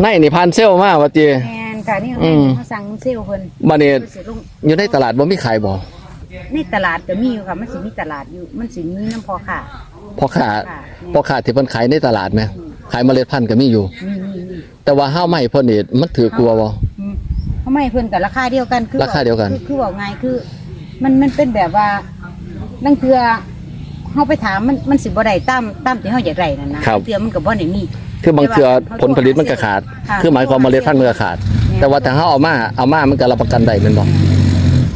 ในนี่พันเซลมาว่าติแมนค่ะนี่อืม เขาสั่งเซลล์เพิ่นบัดนี้เพิ่นสิลงอยู่ในตลาดบ่มีขายบ่ในตลาดก็มีอยู่ค่ะ มันสิมีตลาดอยู่ มันสิมีน้ำพอค่ะ พ่อค้าค่ะ พ่อค้าที่เพิ่นขายในตลาดไหมขายเมล็ดพันธุ์ก็มีอยู่ มีมีมีแต่ว่าห้าวไม้เพิ่นนี่มันถือกลัวบ่ อืมทำไมเพิ่นกับราคาเดียวกันคือราคาเดียวกัน คือคือบอกไงายคือ มันมันเป็นแบบว่านั่นคือเฮาไปถามมันมันสิบ่ได้ตามตามที่เฮาอยากได้นั่นนะเทื่อมันก็บ่ได้มี คือบางเทื่อผลผลิตมันก็ขาด ค่ะ คือหมายความเมล็ดพันธุ์มันก็ขาดเนี่ยแต่ว่าถ้าเฮาเอามาเอามามันก็รับประกันได้แม่นบ่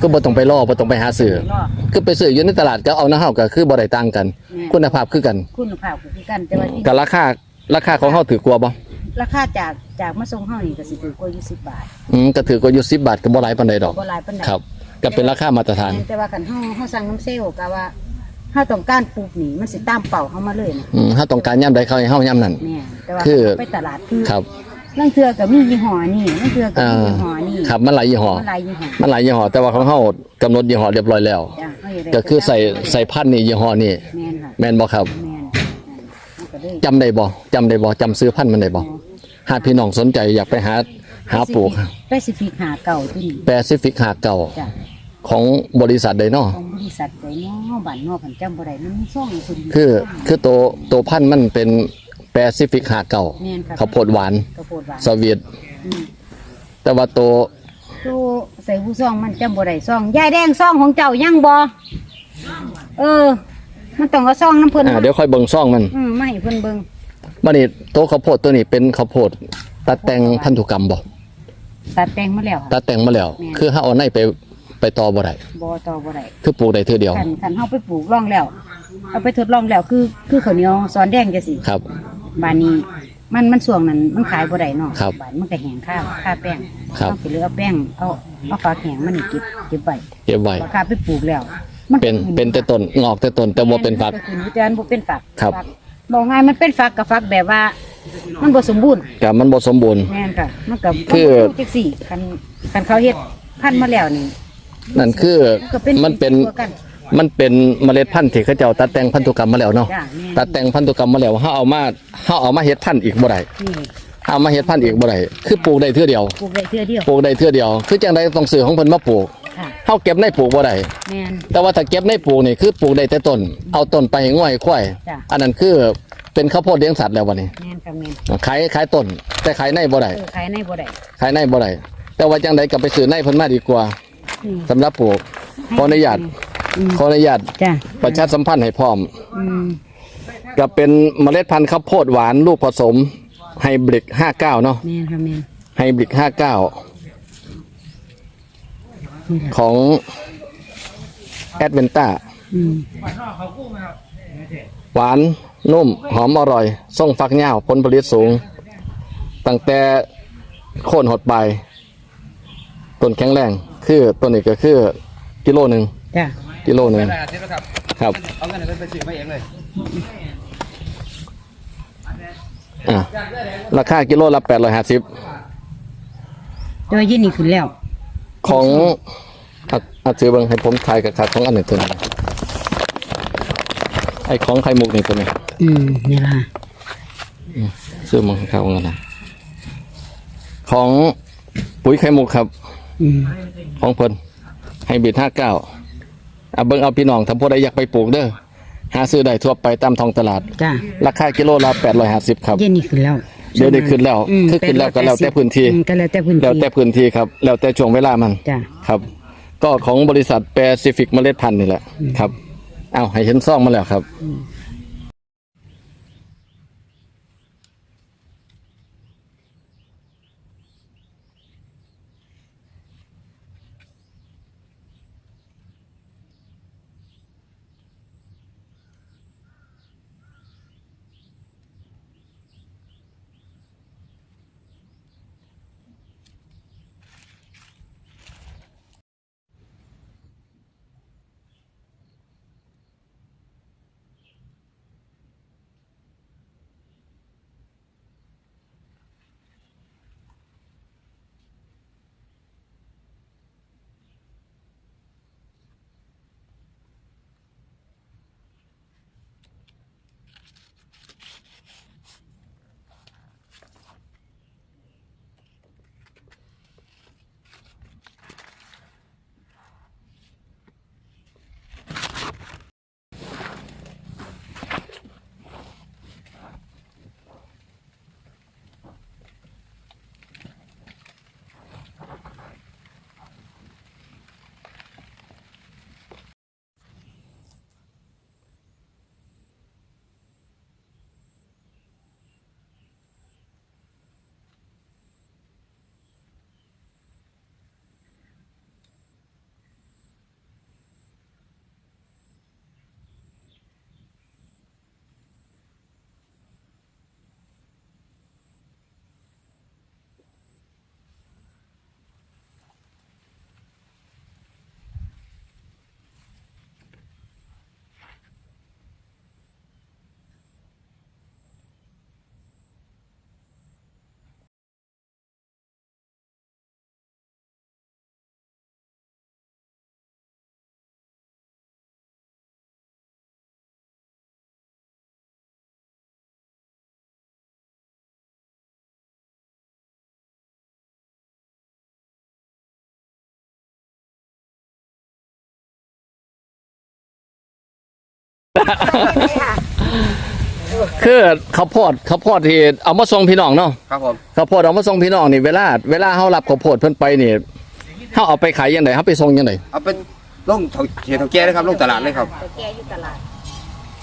ก็บ่ต้องไปรอบ่ต้องไปหาซื้อรอคือไปซื้ออยู่ในตลาดก็เอานะเฮาก็คือบ่ได้ต่างกันเนี่ยคุณภาพคือกันคุณภาพก็คือกันแต่ว่าที่กับราคาราคาของเฮาถือกลัวบ่ราคาจากจากมาส่งเฮานี่ก็สิถูกกว่าอยู่10บาทอืมก็ถือกว่าอยู่10บาทก็บ่หลายปานใดดอก บ่หลายปานใดครับก็เป็นราคามาตรฐาน แต่ว่าคันเฮาเฮาสั่งน้ำเซลล์ก็ว่า เฮาต้องการปลูกนี่มันสิตามเป่าเฮามาเลยนะอืมถ้าต้องการย่ำใดเขาให้เฮาย่ำนั่น แม่แต่ว่าคือ ไปตลาดคือครับนั่นเทื่อก็มียี่ห้อนี่นั่นเทื่อก็อ่ามียี่ห้อนี่ครับมันหลายยี่ห้อ มันหลายยี่ห้อมันหลายยี่ห้อแต่ว่าของเฮากำหนดยี่ห้อเรียบร้อยแล้ว จ้ะเฮาอยากได้ก็คือใส่ใส่พันธุ์นี่ยี่ห้อนี่แม่นค่ะแม่นบ่ครับแม่นมันก็เลยจำได้บ่จำได้บ่จำซื้อพันธุ์มันได้บ่หากพี่น้องสนใจอยากไปหาหาปลูกแปซิฟิกหาเก่าที่นี่ แปซิฟิกหาเก่า จ้ะ ของบริษัทใดเนาะของบริษัทใจน้อบ้านนอกผันจำบ่ได้มันมีซ่องคนยู่คือคือตัวตัวพันธุ์มันเป็นแปซิฟิกหาเก่าแม่นค่ะข้าวโพดหวานข้าวโพดหวานสวีทอืมแต่ว่าตัวตู้ใส่ผู้ซ่องมันจำบ่ได้ซ่องยายแดงซ่องของเจ้ายังบ่เออ มันต้องเอาซ่องน้ำเพิ่นอ่าเดี๋ยวค่อยเบิ่งซ่องมันอืมไม่เพิ่นเบิ่งบัดนี้ตัวข้าวโพดตัวนี้เป็นข้าวโพดตัดแต่งพันธุกรรมบ่ตัดแต่งมาแล้วค่ะ ตัดแต่งมาแล้ว แม่น คือเฮาเอาในไป ไปต่อบ่ได้บ่ต่อบ่ได้คือปลูกได้เทื่อเดียวคันคันเฮาไปปลูกร่องแล้ว เอาไปทดลองแล้วคือคือข้าวเหนียวสอนแดงจังซี่ครับบานนี้มันมันช่วงนั้นมันขายบ่ได้เนาะครับบานมันก็แห้งข้าวค่าแป้งครับเอาไปเหลือเอาแป้งเอาเอาฝากแห้งมันนี่เก็บเก็บไว้เก็บไว้ราคาไปปลูกแล้วมัเป็นเป็นแต่ต้นงอกแต่ต้นแต่บ่เป็นฝักมัขึ้นอยู่แต่อันบ่เป็นฝักครับฝักบอกง่ายมันเป็นฝักกับฝักแบบว่ามันบ่สมบูรณ์ก็มันบ่สมบูรณ์แม่นค่ะมันก็คือมันบ่จังซี่คันคันเขาเฮ็ดพันธุ์มาแล้วนี่ นั่นคือก็เป็นมันเป็นตัวกันมันเป็นเมล็ดพันธุ์ที่เขาเจ้าตัดแต่งพันธุกรรมมาแล้วเนาะจ้ะแม่นตัดแต่งพันธุกรรมมาแล้วเฮาเอามาเฮาเอามาเฮ็ดพันธุ์อีกบ่ได้นี่เอามาเฮ็ดพันธุ์อีกบ่ได้คือปลูกได้เทื่อเดียวปลูกได้เทื่อเดียวปลูกได้เทื่อเดียวคือจังไดต้องซื้อของเพิ่นมาปลูกค่ะเฮาเก็บในปลูกบ่ได้แม่นแต่ว่าถ้าเก็บในปลูกนี่คือปลูกได้แต่ต้น เอาต้นไปให้ง่อยควายจ้ะอันนั้นคือเป็นข้าวโพดเลี้ยงสัตว์แล้ววันนี้แม่นค่ะแม่นขายขายต้นแต่ขายในบ่ได้เออขายในบ่ได้ขายในบ่ได้แต่ว่าจังไดก็ไปซื้อในเพิ่นมาดีกว่าอืม สำหรับปลูกขออนุญาตอืมขออนุญาตจ้ะประชาสัมพันธ์ให้พร้อม อืมก็เป็นเมล็ดพันธุ์ข้าวโพดหวานลูกผสมไฮบริด59 เนาะแม่นค่ะแม่นไฮบริด59 นี่แหละของแอดเวนต้า อืมหวานนุ่ม หอมอร่อยส่งฟักยาวผลผลิตสูง ตั้งแต่โค่นหดใบต้นแข็งแรง คือต้นนี้ก็คือกิโลหนึ่งจ้ะกิโลหนึ่งได้อาทิตย์แล้วครับครับเอาเงินไปซื้อมาเองเลยอะราคากิโลละแปดร้อยห้าสิบแต่ว่าเย็นนี่ขึ้นแล้ว ของอัดอัดซื้อเบิ่งให้ผมถ่ายกับขาดของอันหนึ่งตัวนี้ไอ้ของไข่มุกนี่ตัวนี้อืมนี่ล่ะซื้อมาข้าวกันนะของปุ๋ยไข่มุกครับอืม ของเพิ่นให้บิดห้าเก้าเอาเบิ่งเอาพี่น้องถ้าผู้ใดอยากไปปลูกเด้อหาซื้อได้ทั่วไปตามท้องตลาด จ้ะราคากิโลละแปดร้อยห้าสิบครับ เย็นนี่ขึ้นแล้วเดี๋ยวนี้ขึ้นแล้วมคือขึ้นแล้วก็แล้วแต่พื้นที่ อืมก็แล้วแต่พื้นที่แล้วแต่พื้นที่ครับ แล้วแต่ช่วงเวลามัน จ้ะครับ ก็ของบริษัทแปซิฟิกเมล็ดพันธุ์นี่แหละครับ เอาให้เห็นซ่องมาแล้วครับ คือข้าวโพดข้าวโพดที่เอามาส่งพี่น้องเนาะครับผมข้าวโพดเอามาส่งพี่น้องนี่เวลาเวลาเฮารับข้าวโพดเพิ่นไปนี่เฮาเอาไปขายยังไงเฮาไปส่งยังไงเอาเป็นลงเถาเขียนเถาแก่เลยครับลงตลาดเลยครับแต่แกอยู่ตลาด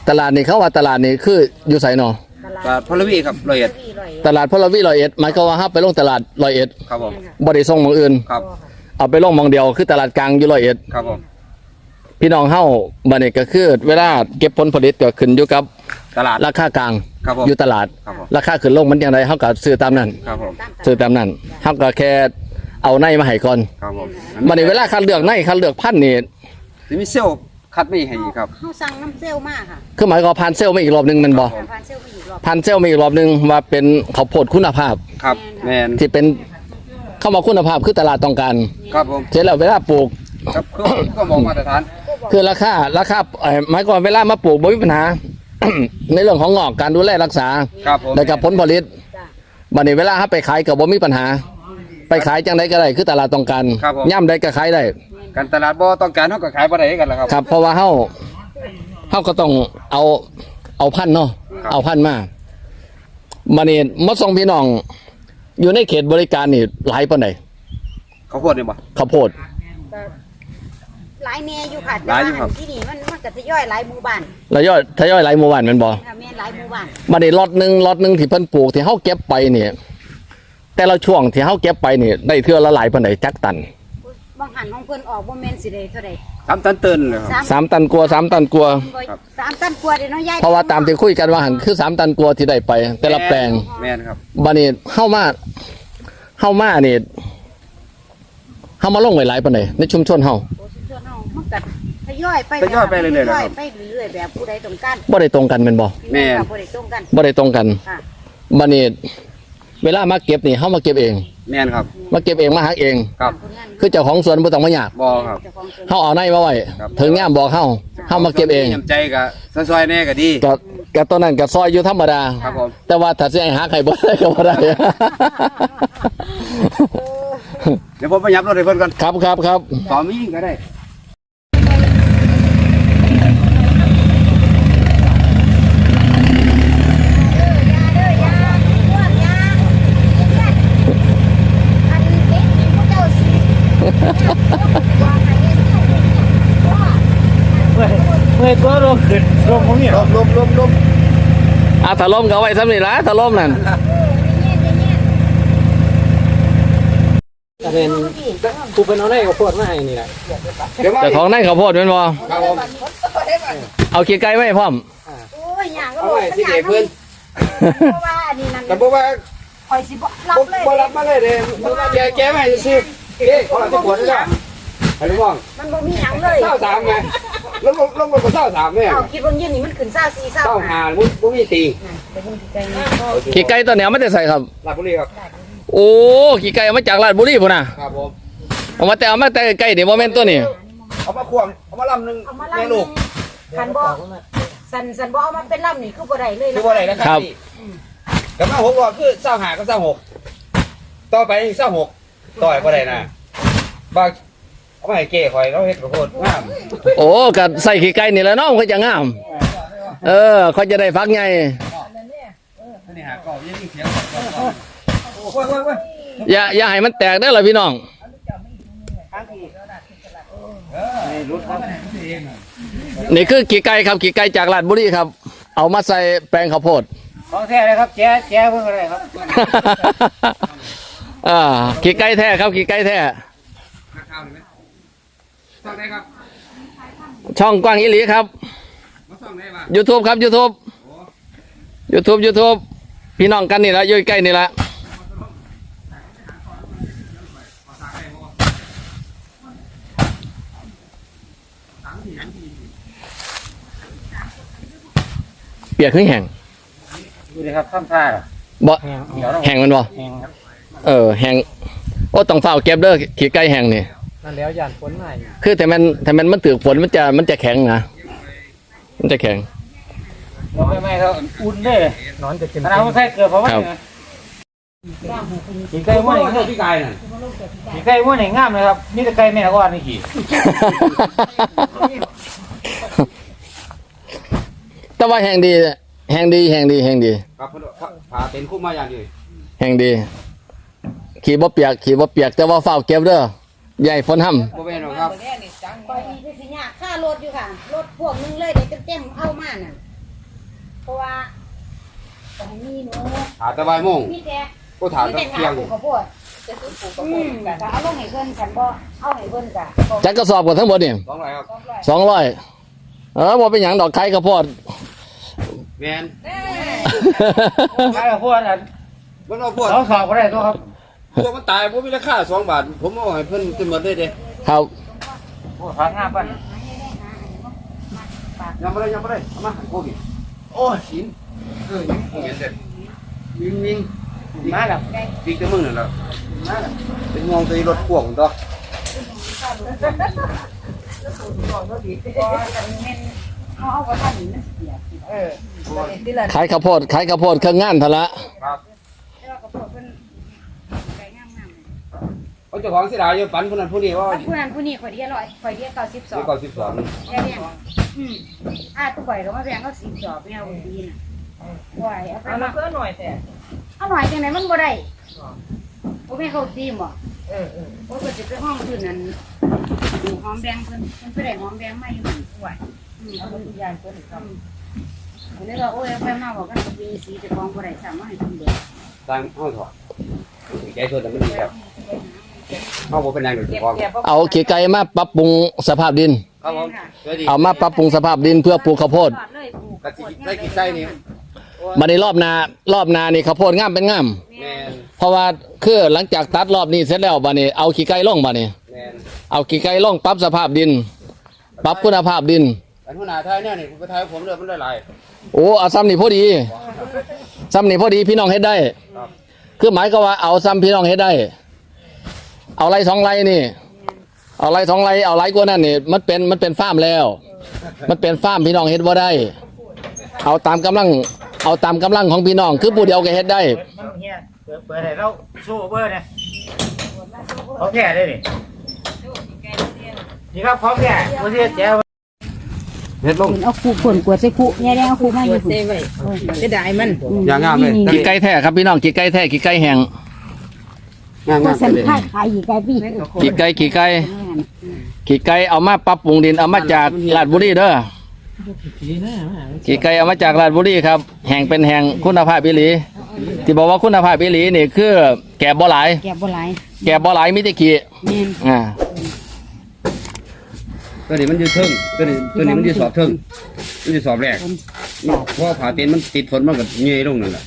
ตลาดนี่เขาว่าตลาดนี่คืออยู่ไสเนาะตลาดตลาดพลวีครับร้อยเอ็ดพี่ร้อยตลาดพลวิร้อยเอ็ดหมายความว่าเฮาไปลงตลาดร้อยเอ็ดครับผมบ่ได้ส่งหม้องอื่น ครับเอาไปลงหมองเดียวคือตลาดกลางอยู่ร้อยเอ็ดครับผม พี่น้องเฮาบัดนี้ก็คือเวลาเก็บผลผลิตก็ขึ้นอยู่กับตลาด ราคากลางครับผมอยู่ตลาด ครับผม ราคาขึ้นลงมันอย่างไรเฮาก็ซื้อตามนั้นครับผมซื้อตามนั้นเฮาก็แค่เอาในมาให้ก่อนครับผมบัดนี้เวลาคัดเลือกในคัดเลือกพันธุ์นี่จะมีเซลล์คัดไม่ให้อีกครับเฮาสั่งน้ำเซลล์มาค่ะคือหมายความว่าผ่านเซลล์มาอีกรอบหนึงแมันบ่ผ่านเซลล์ไปอีกรอบผ่านเซลล์มาอีกรอบหนึงว่าเป็นข้าวโพดคุณภาพ ครับแมนที่เป็นเข้ามาคุณภาพคือตลาดต้องการครับผมเสร็จแล้วเวลาปลูก ครับคือก็มองมาตรฐาน คือราคาราคาเอ่อหมายความว่าเวลามาปลูกบ่มีปัญหา ในเรื่องของงอกการดูแลรักษาครับผมแล้วก็ผลผลิตจ้ะบัดนี้เวลาเฮาไปขายก็บ่มีปัญหา ไปขายจังไดก็ได้คือตลาดต้องการครับผม ย่ำใดก็ขายได้การตลาดบ่ต้องการเฮาก็ขายบ่ได้กันแล้วครับ ครับ เพราะว่าเฮาเฮาก็ต้องเอาเอาพันธุ์เนาะครับ เอาพันธุ์มาบัดนี้มาส่งพี่น้อง อยู่ในเขตบริการนี่หลายปานใดเขาวโพดนี่บ่ข้าวโพดก็ หลายแน่อยู่ค่ะหลายอยู่ครับ แต่ว่ที่นี่มันมันก็ทยอยหลายหมู่บ้านแล้วย่อยทยอยหลายหมู่บ้านแม่นบ่ค่ะแม่นหลายหมู่บ้านบัดนี้ล็อตหนึงล็อตหนึงที่เพิ่นปลูกที่เฮาเก็บไปนี่แต่ละช่วงที่เฮาเก็บไปนี่ได้เทื่อละหลายปานใดจักตันบางหันของเพิ่นออกบ่แม่นสิได้เท่าใดทำตันเตือนเลยครับสามตันกลัวาสามตันกลัวาบ่ครับสามตันกว่าเด้เนาะยายเพราะว่าตามที่คุยกันว่าหันคือสามตันกลัวาที่ได้ไป แต่ละแปลง แม่นครับ บัดนี้เฮามาเฮามานี่เฮามาลงไว้หลายปานใดในชุมชนเฮาโอ้ ยอยไปทยอยไปเรื่อยๆทยอยครับ ไปเรื่อยๆแบบผู้ใดต้องการบ่ได้ตรงกันแม่นบ่แม่นค่ะบ่ได้ตรงกันบ่ได้ตรงกันค่ะบัดนี้เวลามาเก็บนี่เฮามาเก็บเอง แม่นครับ มาเก็บเองมาหักเอง ครับ ผลงานคือเจ้าของสวนบ่ต้องมายากบ่ครับ เจ้าของสวนเฮาเอาในมาไว้ครับ ถึงยามบอกเฮาเฮามาเก็บเองน้ำใจก็ซอยๆแน่ก็ดี ก็ก็ตอนนั้นก็ซอยอยู่ธรรมดา ครับผม แต่ว่าถ้าสิให้หาใครบ่ได้ก็บ่ได้ เดี๋ยวผมไปยับรถให้เพิ่นก่อนครับครับครับ ต่อมียิงก็ได้ เมื่อก็ลงขึ้นลงของนี่ลมลมลมลมอะถล่มก็เอาไว้ซ้ำนี่ล่ะถล่มนั่นประเด็นกูเป็นเอาได้กับพวดมาให้นี่แหละเดี๋ยวมาเจ้าของนั่นข้าวโพดแม่นบ่ครับผมเอาขี้ไก่ไว้ให้พร้อมโอ้ยอย่างก็เอาไว้สิเด็กเพิ่นเพราะว่าอันนี้นั่นแต่บอกว่าคอยสิบ่รับบ่เลยบ่รับมาเลยเด้แกแกไม่ให้ซื้อ เอ๊ะขอสิขวดด้วยให้ลุงว่างมันบ่มีหยังเลยเศร้าสามไงลงลงลงมาก็เศร้าสามแม่เอาคิดว่าเย็นนี่มันขึ้นซ่าซีซ่าเศร้าหามุ้มุ้มีตีไปเบิ่งใจนี่ขี้ไก่ตัวเนี้ยมันจะใส่ครับลาบุรีครับโอ้ขี้ไก่เอามาจากราชบุรีพุ่นน่ะครับผมเอามาแต่เอามาแต่ไก่นี่บ่แม่นตัวนี้เอามาควงเอามาลำหนึ่งเอามาแม่ลำลูกคันบ่สันสันบ่เอามาเป็นลำนี่คือบ่ได้เลยคือว่าอะไรนะครับกับมาหกว่าคือเศร้าหากับเศร้าหกต่อไปเศร้าหก ต่อยว่าไรนะบางเอามาให้เก๋คอยเราเฮ็ดข้าวโพดงามโอ้ก็ใส่ขี้ไก่นี่แหล้วเนาะมันก็จะงาม เออเขาจะได้ฟักใหญ่นี่หาก่อนยังมีเสียงก่อนก่อนโอ้ยโอ้ยโอ้ยอย่าอย่าให้มันแตกเด้อล่ะพี่น้องนี่คือขี้ไก่ครับขี้ไก่จากราชบุรีครับ เอามาใส่แปลงข้าวโพด ของแท้เลยครับแจ๊แจ๊เพิ่งอะไรครับ อ่าขี้ไก่แท้ครับขี้ไก่แท้ข้าวหนึ่งไหมซ่องได้ครับ ช่องกว้างอิหลีครับมาซ่องได้ป่ะ YouTube ครับ YouTube YouTube YouTube พี่น้องกันนี่ละอยู่ใกล้นี่ละเปียกขึ้นแห้งดูดิครับข้ามท่าบ่แห้งเหนียวต้องแห้งมันบ่แห้งครับ เออแห้งโอ้ต้องเฝ้าเก็บเด้อขี้ไก่แห้งนี่นั่นแล้วยานฝนมาอีกคือแต่มันแต่มันมันถือฝนมันจะมันจะแข็งนะมันจะแข็งไม่ไม่เขาอุ่นเลยนอนจะกินขนาดเขาใส่เกลือเพราะว่าครับขี่ไก่ม้วนเจ้าพี่กายน่ะขี่ไก่ม้วนงามเลยครับนี่แต่ไก่แม่ก็อ่อนนี่ขี่ว่าแห่งดี แห่งดีแห่งดีแห่งดีครับเพิ่นว่าผ่าเป็นคุ้มมาอย่างเดียวแห่งดี ขี่บ่เปียกขี่บ่เปียกแต่ว่าเฝ้าวเก็บเด้อใหญ่ฝนห้ำบ่แม่นหรอกครับคอยดีคือสิยากค่ารถอยู่ค่ะ รถพวกนึงเลยเด็กเต็มๆเอามาน่ะเพราะว่าต้องมีหนูผ่าแตะบ่ายโมงมีแต่ก็ถามมีตะแต่เที่ยขางปลูกข้าวโพดจะซื้อปลูกข้าวโพดกันถ้าเอาลงให้เพิ่นกันบ่เอาให้เพิ่นกะจักกระสอบกันทั้งหมดนี่สองร้อยครับสองร้อยเออบ่เป็นหยังดอกไข่ข้าวโพดแม่นใครพวกนั้นมันเอาพวกเราสอบก็ได้ตัวครับ พวกมันตายบ่มีราคาสองบาท ผมเอาให้เพิ่นขึ้นหมดเลยเด้ครับพวกทางห้าปั้นยังบ่ได้ยังบ่ได้เอามาให้พวกอีกโอ้ยหินเออยังบ่เห็นเด้ยิงยิงมาแล้วปีกแต่มึงนั่นแหละมาแล้วเป็นงวงตีรถพ่วงตัวเอาเอากระทันมันสิเปียกเออที่ละขายข้าวโพดขายข้าวโพดเครื่องงานเท่าละครับ แต่ว่าข้าวโพดเพิ่นไปงามๆ เขาเจ้าของสิดาอยู่ปันคนนั้นผู้นี้ว่าผู้นั้นผู้นี้ข่อยเดียร้อยข่อยเดียเก้าสิบสองวก่อนสิบสองแค่เนี้ยอืมอ่าตัวข่อยเรามาแบ่งเขาสิบสอบไม่เอาดีน่ะข่อยเอาไปมาเพื่อหน่อยแต่เอาหน่อยจังไหนมันบ่ได้บ่แม่เขาตีบ่เออเออโอ้เพิ่นสิไปห้องคืนนั้นหอมแดงเพิ่นเพิ่นไปได้หอมแดงมาอยู่หั่นข่อยอืมเอาเอามานทุกอย่างเพื่นครับอันนี้ว่าโอ้ยเอาไปมาบอกกันมีสีแต่ของบ่ได้สั่งมาให้เพิ่นเด้อต่างเอาถอดใจส่วนแต่ไมันดีครับ เอาบ่เป็นไรหรอกเก็บเจ้าของเก็บเอาขี้ไก่มาปรับปรุงสภาพดิน ครับผมสวัสดีเอามาปรับปรุงสภาพดินเพื่อปลูกข้าวโพดทอดเลยปลูกกะสิได้กี่ไส้นี่มาในรอบนารอบนานี่ข้าวโพดงามเป็นงามแม่นเพราะว่าคือหลังจากตัดรอบนี้เสร็จแล้วบัดนี้เอาขี้ไก่ลงบัดนี้แม่นเอาขี้ไก่ลงปรับสภาพดิน ปรับคุณภาพดินอันหัวหน้าไทยเนี่ยนี่ผมไปไทยผมเลือกมันได้หลายโอ้เอาซ้ำนี่พอดีซ้ำนี่พอดีพี่น้องเฮ็ดได้ครับคือหมายก็ว่าเอาซ้ำพี่น้องเฮ็ดได้ เอาไรสองไรนี่ เอาไรสองไรเอาไรกว่านั้นนี่มันเป็นมันเป็นฟาร์มแล้ว มันเป็นฟาร์มพี่น้องเฮ็ดบ่ได้ เอาตามกำลัง เอาตามกำลังของพี่น้อง คือผู้เดียวก็เฮ็ดได้ มันเฮียเปิดเปิดให้เราสู้เบอร์เนี่ยเขาแก่ได้ดินี่ครับพร้อมแก่ผู้ที่แจ๋วเฮ็ดลง เอาคู่คนกวดใส่คู่เนี่ยเอาคู่มาอเปิยู่ดเซไว้จะได้มัน อย่างงามเลยกี่ไก่แท้ครับพี่น้องกี่ไก่แท้กี่ไก่แห้ง งามก็งามสันเลยขายขายอีกไก่พี่กี่ไก่กี่ไก่กี่ไก่เอามาปรับปรุงดินเอามาจากลาดบุรีเด้อกี่ไก่เอามาจากลาดบุรีครับ แห่งเป็นแห่งคุณภาพอีหลี ที่บอกว่าคุณภาพอีหลีนี่คือ แก่บ่หลาย แกบ่หลายแก่บ่หลายมิตรกี่แม่นอ่าตัวนี้มันอยู่เทิงตัวนี้ตัวนี้มันอยู่สอบเทิงมันอยู่สอบแรกเพราะผ่าเต็นมันติดฝนมันก็เงยลงนั่นแหละ